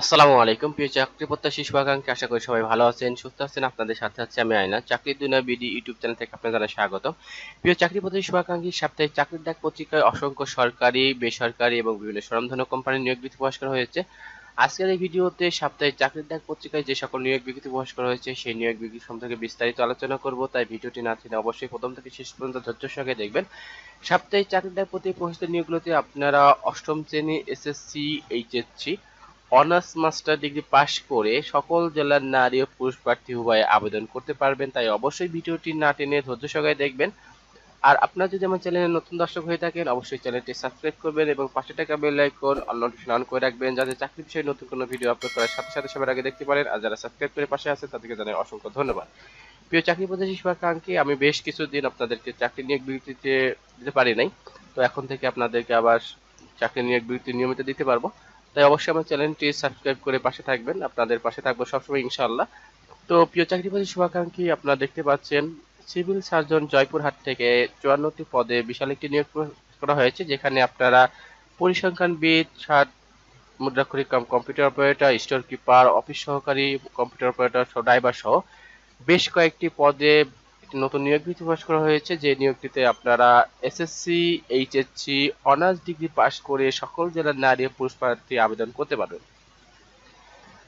আসসালামু আলাইকুম, প্রিয় চাকরি প্রত্যাশী শুভাকাঙ্ক্ষী, আশা করি সবাই ভালো আছেন, সুস্থ আছেন। আপনাদের সাথে আছে আমি আয়না। চাকরির দুনিয়া বিডি ইউটিউব চ্যানেল থেকে আপনাদের জানাই স্বাগত। প্রিয় চাকরি প্রত্যাশী শুভাকাঙ্ক্ষী সাপ্তাহিক চাকরির ডাক পত্রিকায় অসংখ্য সরকারি, বেসরকারি এবং বিভিন্ন স্বনামধন্য কোম্পানির নিয়োগ বিজ্ঞপ্তি প্রকাশ করা হয়েছে। আজকের এই ভিডিওতে সাপ্তাহিক চাকরির ডাক পত্রিকায় যে সকল নিয়োগ বিজ্ঞপ্তি প্রকাশ করা হয়েছে, সেই নিয়োগ বিজ্ঞপ্তি সম্পর্কে বিস্তারিত আলোচনা করব, তাই ভিডিওটি না ছেড়ে অবশ্যই প্রথম থেকে শেষ পর্যন্ত ধৈর্য সঙ্গে দেখবেন। সাপ্তাহিক চাকরির ডাক পত্রিকা প্রকাশিত নিয়োগগুলোতে আপনারা অষ্টম শ্রেণি, SSC, HSC honours master degree pass করে সকল জেলার নারী ও পুরুষ প্রার্থী উভয়ে আবেদন করতে পারবেন, তাই অবশ্যই ভিডিওটি না টেনে ধৈর্য সহকারে দেখবেন। আর আপনারা যদি আমার চ্যানেলে নতুন দর্শক হয়ে থাকেন, অবশ্যই চ্যানেলটি সাবস্ক্রাইব করবেন এবং পাশে টাকা bell icon all notification on করে রাখবেন, যাতে চাকরি বিষয়ে নতুন কোনো ভিডিও আপলোড করার সাথে সাথে সবার আগে দেখতে পারেন। আর যারা সাবস্ক্রাইব করে পাশে আছে তাদেরকে জানাই অসংখ্য ধন্যবাদ। প্রিয় চাকরি প্রত্যাশী শুভাকাঙ্ক্ষী, আমি বেশ কিছুদিন আপনাদেরকে চাকরি নিয়োগ বিরতিতে দিতে পারি নাই, তো এখন থেকে আপনাদেরকে আবার চাকরি নিয়োগ বিরতি নিয়মিত দিতে পারব। তাই অবশ্যই আমার চ্যানেলটি সাবস্ক্রাইব করে পাশে থাকবেন। আপনাদের পাশে থাকব সবসময় ইনশাল্লাহ তো প্রিয় চাকরিপ্রার্থী শুভাকাঙ্ক্ষী, আপনারা দেখতে পাচ্ছেন, সিভিল সার্জন জয়পুরহাট থেকে চুয়ান্নটি পদে বিশাল একটি নিয়োগ করা হয়েছে, যেখানে আপনারা পরিসংখ্যানবিদ সাত, মুদ্রাক্ষরিক computer operator store keeper office সহকারী, কম্পিউটার অপারেটর ড্রাইভার সহ, বেশ কয়েকটি পদে একটি নতুন নিয়োগ বিধি প্রকাশ করা হয়েছে। যে নিয়োগটিতে আপনারা SSC HSC honours degree pass করে সকল জেলার নারী পুরুষ প্রার্থী আবেদন করতে পারবেন।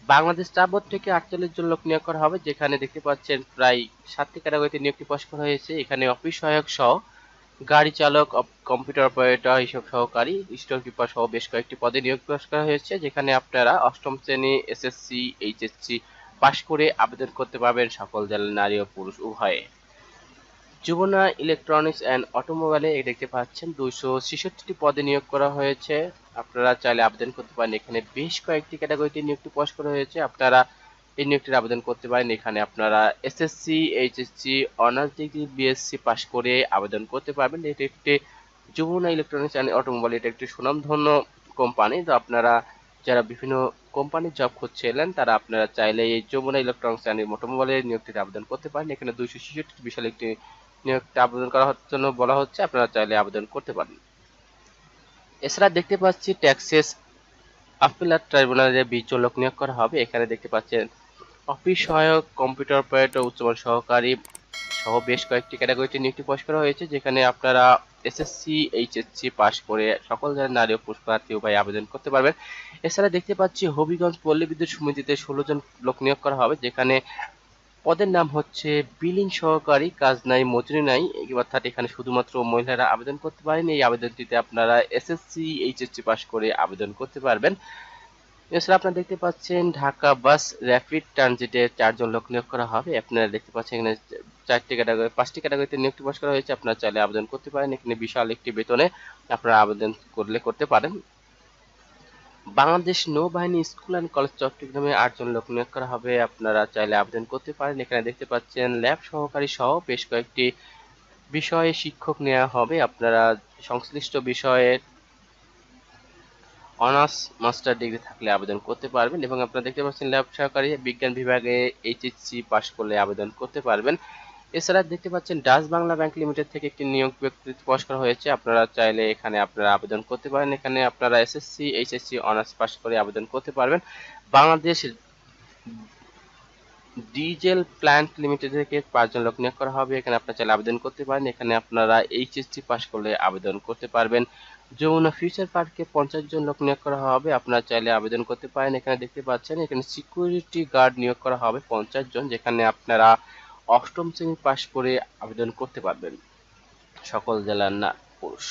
বাংলাদেশ স্টাফ বোর্ড থেকে আটচল্লিশ জন লোক নিয়োগ করা হবে, যেখানে দেখতে পাচ্ছেন প্রায় সাতটি ক্যাটাগরিতে নিয়োগটি প্রকাশ করা হয়েছে। এখানে অফিস সহায়ক সহ গাড়ি চালক কম্পিউটার অপারেটর হিসাব সহকারী, স্টোর কিপার সহ বেশ কয়েকটি পদে নিয়োগ প্রকাশ করা হয়েছে, যেখানে আপনারা অষ্টম শ্রেণি এসএসসি এইচএসসি পাশ করে আবেদন করতে পারবেন সকল জেলার নারী ও পুরুষ উভয়ে। যুবনা ইলেকট্রনিক্স অ্যান্ড অটোমোবাইলে দেখতে পাচ্ছেন দুইশো ছেষট্টি পদে নিয়োগ করা হয়েছে। আপনারা চাইলে আবেদন করতে পারেন। এখানে বেশ কয়েকটি ক্যাটাগরিতে নিয়োগটি প্রকাশ করা হয়েছে। আপনারা এই নিয়োগটির আবেদন করতে পারেন। এখানে আপনারা SSC HSC honours degree BSc pass করে আবেদন করতে পারবেন। এটি একটি যমুনা ইলেকট্রনিক্স অ্যান্ড অটোমোবাইল এটা একটি সুনামধন্য কোম্পানি। তো আপনারা যারা বিভিন্ন কোম্পানির জব খুঁজছিলেন, তারা আপনারা চাইলে এই যমুনা ইলেকট্রনিক্স অ্যান্ড অটোমোবাইলের নিয়োগটিতে আবেদন করতে পারেন। এখানে দুইশো ছেষট্টি বিশাল একটি নিয়োগটা আবেদন করার জন্য বলা হচ্ছে, আপনারা চাইলে আবেদন করতে পারেন। এছাড়া দেখতে পাচ্ছি ট্যাক্সেস আপিলার ট্রাইব্যুনালে বিশ জন লোক নিয়োগ করা হবে। এখানে দেখতে পাচ্ছেন অফিস সহায়ক, কম্পিউটার অপারেটর, উচ্চমান সহকারী সহ বেশ কয়েকটি ক্যাটাগরিতে নিয়োগটি প্রকাশ করা হয়েছে, যেখানে আপনারা এসএসসি, এইচএসসি পাস করে সকল ধরনের নারী ও পুরুষ প্রার্থী উভয় আবেদন করতে পারবেন। এছাড়া দেখতে পাচ্ছি হবিগঞ্জ পল্লী বিদ্যুৎ সমিতিতে ষোলো জন লোক নিয়োগ করা হবে, যেখানে পদের নাম হচ্ছে বিলিং সহকারী কাজ নাই, মজুরি নাই অর্থাৎ এখানে শুধুমাত্র মহিলারা আবেদন করতে পারেন। এই আবেদনটিতে আপনারা এসএসসি এইচএসসি পাস করে আবেদন করতে পারবেন। এছাড়া আপনারা দেখতে পাচ্ছেন ঢাকা বাস র্যাপিড ট্রানজিটে চারজন লোক নিয়োগ করা হবে। আপনারা দেখতে পাচ্ছেন এখানে চারটি ক্যাটাগরি, পাঁচটি ক্যাটাগরিতে নিয়োগটি প্রকাশ করা হয়েছে। আপনারা চাইলে আবেদন করতে পারেন। এখানে বিশাল একটি বেতনে আপনারা আবেদন করলে করতে পারেন। বাংলাদেশ নৌবাহিনী স্কুল অ্যান্ড কলেজ চট্টগ্রামে আটজন লোক নিয়োগ করা হবে। আপনারা চাইলে আবেদন করতে পারেন। এখানে দেখতে পাচ্ছেন, ল্যাব সহকারী সহ বেশ কয়েকটি বিষয়ে শিক্ষক নেওয়া হবে। আপনারা সংশ্লিষ্ট বিষয়ের অনার্স, মাস্টার ডিগ্রি থাকলে আবেদন করতে পারবেন এবং আপনারা দেখতে পাচ্ছেন, ল্যাব সহকারী বিজ্ঞান বিভাগে এইচএসসি পাশ করলে আবেদন করতে পারবেন। এছাড়া দেখতে পাচ্ছেন ডাচ বাংলা ব্যাংক লিমিটেড থেকে একটি নিয়োগ বিজ্ঞপ্তি প্রকাশ করা হয়েছে। আপনারা চাইলে এখানে আপনারা আবেদন করতে পারেন। এখানে আপনারা এসএসসি এইচএসসি অনার্স পাস করে আবেদন করতে পারবেন। বাংলাদেশ ডিজেল প্ল্যান্ট লিমিটেড থেকে পাঁচজন লোক নিয়োগ করা হবে। এখানে আপনারা চাইলে আবেদন করতে পারেন। এখানে আপনারা এইচএসসি পাস করলে আবেদন করতে পারবেন। যমুনা ফিউচার পার্কে পঞ্চাশ জন লোক নিয়োগ করা হবে। আপনারা চাইলে আবেদন করতে পারেন। এখানে দেখতে পাচ্ছেন, এখানে সিকিউরিটি গার্ড নিয়োগ করা হবে পঞ্চাশ জন। যেখানে আপনারা অষ্টম শ্রেণি পাশ করে আবেদন করতে পারবেন। সকল জেলার না পুরুষ।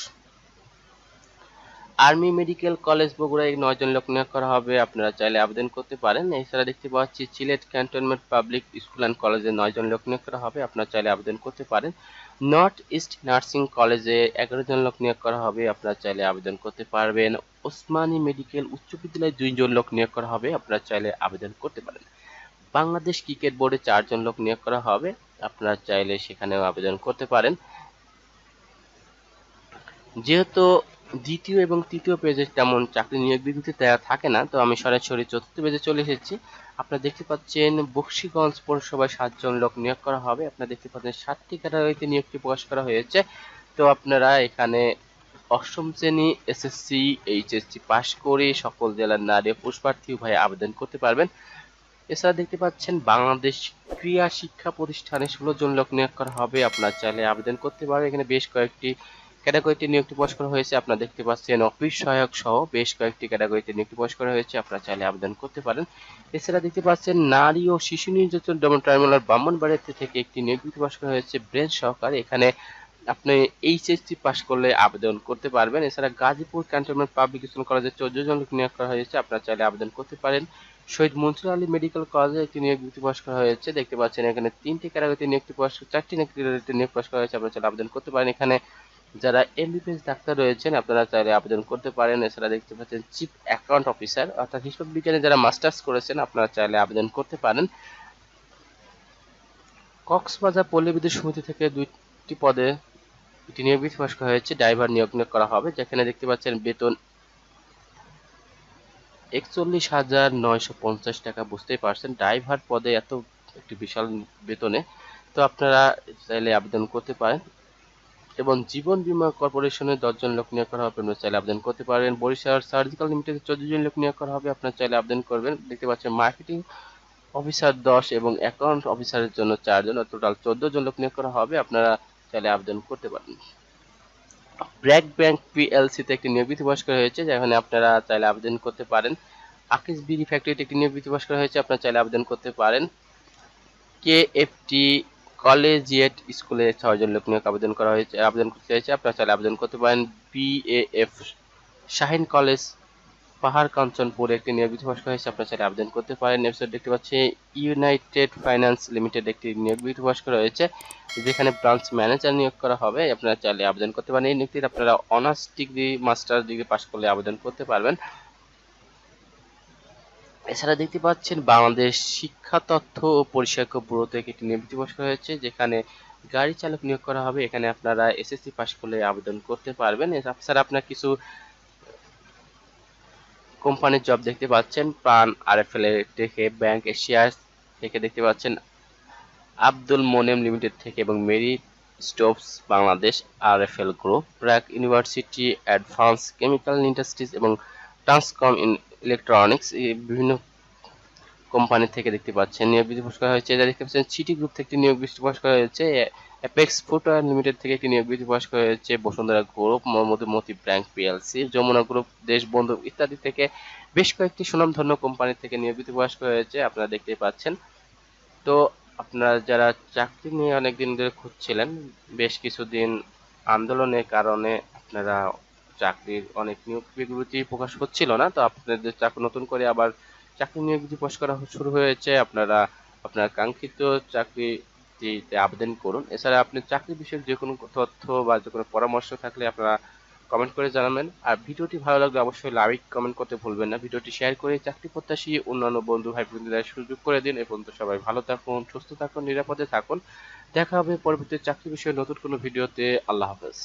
আর্মি মেডিকেল কলেজ বগুড়ায় নয় জন লোক নিয়োগ করা হবে। আপনারা চাইলে আবেদন করতে পারেন। এছাড়া দেখতে পাচ্ছি, Sylhet cantonment public school and কলেজে নয় জন লোক নিয়োগ করা হবে। আপনারা চাইলে আবেদন করতে পারেন। নর্থ ইস্ট নার্সিং কলেজে এগারো জন লোক নিয়োগ করা হবে। আপনারা চাইলে আবেদন করতে পারবেন। ওসমানী মেডিকেল উচ্চ বিদ্যালয়ে দুইজন লোক নিয়োগ করা হবে। আপনারা চাইলে আবেদন করতে পারেন। বাংলাদেশ ক্রিকেট বোর্ডে চারজন লোক নিয়োগ করা হবে। আপনারা চাইলে সেখানেও আবেদন করতে পারেন। যেহেতু দ্বিতীয় এবং তৃতীয় পেজে তেমন চাকরি নিয়োগ বিজ্ঞপ্তি দেওয়া থাকে না, তো আমি সরাসরি চতুর্থ পেজে চলে এসেছি। আপনারা দেখতে পাচ্ছেন বক্সিগঞ্জ পৌরসভায় সাতজন লোক নিয়োগ করা হবে। আপনারা দেখতে পাচ্ছেন সাতটি ক্যাটাগরিতে নিয়োগটি প্রকাশ করা হয়েছে। তো আপনারা এখানে অষ্টম শ্রেণি, এসএসসি, এইচএসসি পাশ করে সকল জেলার নারী পুরুষ প্রার্থী উভয়ে আবেদন করতে পারবেন। এছাড়া দেখতে পাচ্ছেন বাংলাদেশ ক্রিয়া শিক্ষা প্রতিষ্ঠানে ষোলো জন লোক নিয়োগ করা হবে। আপনার চাইলে আবেদন করতে পারবেন এখানে বেশ কয়েকটি ক্যাটাগরিতে নিয়োগটি প্রকাশ করা হয়েছে। আপনারা দেখতে পাচ্ছেন অফিস সহায়ক সহ বেশ কয়েকটি ক্যাটাগরিতে নিয়োগটি প্রকাশ করা হয়েছে। আপনারা চাইলে আবেদন করতে পারেন। এছাড়া দেখতে পাচ্ছেন নারী ও শিশু নির্যাতন দমন ট্রাইব্যুনাল ব্রাহ্মণবাড়িয়া থেকে একটি নিয়োগ প্রকাশ করা হয়েছে ব্রেন সহকারে। এখানে আপনি এইচএসসি পাস করলে আবেদন করতে পারবেন। এছাড়া গাজীপুর ক্যান্টনমেন্ট পাবলিক স্কুল কলেজে চোদ্দ জন নিয়োগ করা হয়েছে। আপনারা চাইলে আবেদন করতে পারেন। শহীদ মনসুর আলী মেডিকেল কলেজে একটি নিয়োগ বিজ্ঞপ্তি প্রকাশ করা হয়েছে। দেখতে পাচ্ছেন এখানে তিনটি ক্যাটাগরিতে নিয়োগটি প্রকাশ চারটি নিয়োগ প্রকাশ করা হয়েছে। আপনারা চাইলে আবেদন করতে পারেন। এখানে যারা এমবিবিএস ডাক্তার রয়েছেন, আপনারা চাইলে আবেদন করতে পারেন। এছাড়া দেখতে পাচ্ছেন চিফ অ্যাকাউন্ট অফিসার অর্থাৎ হিসাব বিজ্ঞানে যারা মাস্টার্স করেছেন, আপনারা চাইলে আবেদন করতে পারেন। কক্সবাজার পল্লী বিদ্যুৎ সমিতি থেকে দুইটি পদে একটি নিয়োগ বিধি প্রকাশ করা হয়েছে। ড্রাইভার নিয়োগ নিয়োগ করা হবে, যেখানে দেখতে পাচ্ছেন বেতন একচল্লিশ হাজার নয়শো পঞ্চাশ টাকা, বুঝতেই পারছেন? ড্রাইভার পদে এত একটি বিশাল বেতনে। তো আপনারা চাইলে আবেদন করতে পারেন। এবং জীবন বীমা কর্পোরেশনের দশজন লোক নিয়োগ করা হবে, আপনারা চাইলে আবেদন করতে পারেন। বরিশাল সার্জিক্যাল লিমিটেড চোদ্দ জন লোক নিয়োগ করা হবে, আপনারা চাইলে আবেদন করবেন। দেখতে পাচ্ছেন, মার্কেটিং অফিসার দশ এবং অ্যাকাউন্ট অফিসারের জন্য চারজন টোটাল চোদ্দ জন লোক নিয়োগ করা হবে, আপনারা চাইলে আবেদন করতে পারেন। ব্র্যাক ব্যাংক পিএলসিতে একটি নিয়োগ বিধি প্রকাশ করা হয়েছে যেখানে আপনারা চাইলে আবেদন করতে পারেন। আকিস বিডি ফ্যাক্টরিতে একটি নিয়োগ বিধি প্রকাশ করা হয়েছে, আপনারা চাইলে আবেদন করতে পারেন। কে এফটি কলেজিয়েট স্কুলে ছয়জন লোক নিয়োগ আবেদন করা হয়েছে, আবেদন করতে হয়েছে আপনারা চাইলে আবেদন করতে পারেন। B A F Shaheen college পাহাড় কাঞ্চনপুরে একটি নিয়োগ বিধি হয়েছে। আপনারা চাইলে আবেদন করতে পারেন। এরপর দেখতে পাচ্ছি ইউনাইটেড ফাইন্যান্স লিমিটেড একটি নিয়োগ বিধি হয়েছে, যেখানে ব্রাঞ্চ ম্যানেজার নিয়োগ করা হবে। আপনারা চাইলে আবেদন করতে পারেন। এই নিয়োগটির আপনারা honours degree master degree pass করলে আবেদন করতে পারবেন। এছাড়া দেখতে পাচ্ছেন, বাংলাদেশ শিক্ষা তথ্য ও পরিসংখ্য থেকে একটি নিয়োগ দিবস হয়েছে, যেখানে গাড়ি চালক নিয়োগ করা হবে। এখানে আপনারা এসএসসি পাস করলে আবেদন করতে পারবেন। এছাড়া আপনার কিছু কোম্পানির জব দেখতে পাচ্ছেন, প্রাণ আরএফএল থেকে ব্যাংক এশিয়া থেকে দেখতে পাচ্ছেন, আব্দুল মোনেম লিমিটেড থেকে এবং Marie Stopes Bangladesh R F L group BRAC university, advance chemical industries এবং ট্রান্সকম ইলেকট্রনিক্স বিভিন্ন কোম্পানি থেকে দেখতে পাচ্ছেন। নিয়োগ বিধি প্রকাশ করা হয়েছে, যা দেখতে পাচ্ছেন সিটি গ্রুপ থেকে নিয়োগ বিধি প্রকাশ করা হয়েছে অ্যাপেক্স ফুটওয়ার লিমিটেড থেকে একটি নিয়োগ বিধি প্রকাশ হয়েছে Bashundhara group Madhumoti bank PLC Jamuna group Deshbandhu ইত্যাদি থেকে বেশ কয়েকটি সুনামধন্য কোম্পানি থেকে নিয়োগ বিধি প্রকাশ হয়েছে আপনারা দেখতে পাচ্ছেন। তো আপনারা যারা চাকরি নিয়ে অনেকদিন ধরে খুঁজছিলেন, বেশ কিছুদিন আন্দোলনের কারণে আপনারা চাকরির অনেক নিয়োগ বিজ্ঞপ্তি প্রকাশ হচ্ছিল না, তো আপনাদের চাকরি নতুন করে আবার চাকরি নিয়োগ প্রকাশ করা শুরু হয়েছে। আপনারা, আপনার কাঙ্ক্ষিত চাকরিতে আবেদন করুন। এছাড়া আপনি চাকরি বিষয়ক যে কোনো তথ্য বা যে কোনো পরামর্শ থাকলে আপনারা কমেন্ট করে জানাবেন। আর ভিডিওটি ভালো লাগলে অবশ্যই লাইক কমেন্ট করতে ভুলবেন না। ভিডিওটি শেয়ার করে চাকরি প্রত্যাশী অন্যান্য বন্ধু ভাই বোনদের সুযোগ করে দিন। এবং তো সবাই ভালো থাকুন, সুস্থ থাকুন, নিরাপদে থাকুন। দেখা হবে পরবর্তী চাকরি বিষয়ে নতুন কোনো ভিডিওতে। আল্লাহ হাফেজ।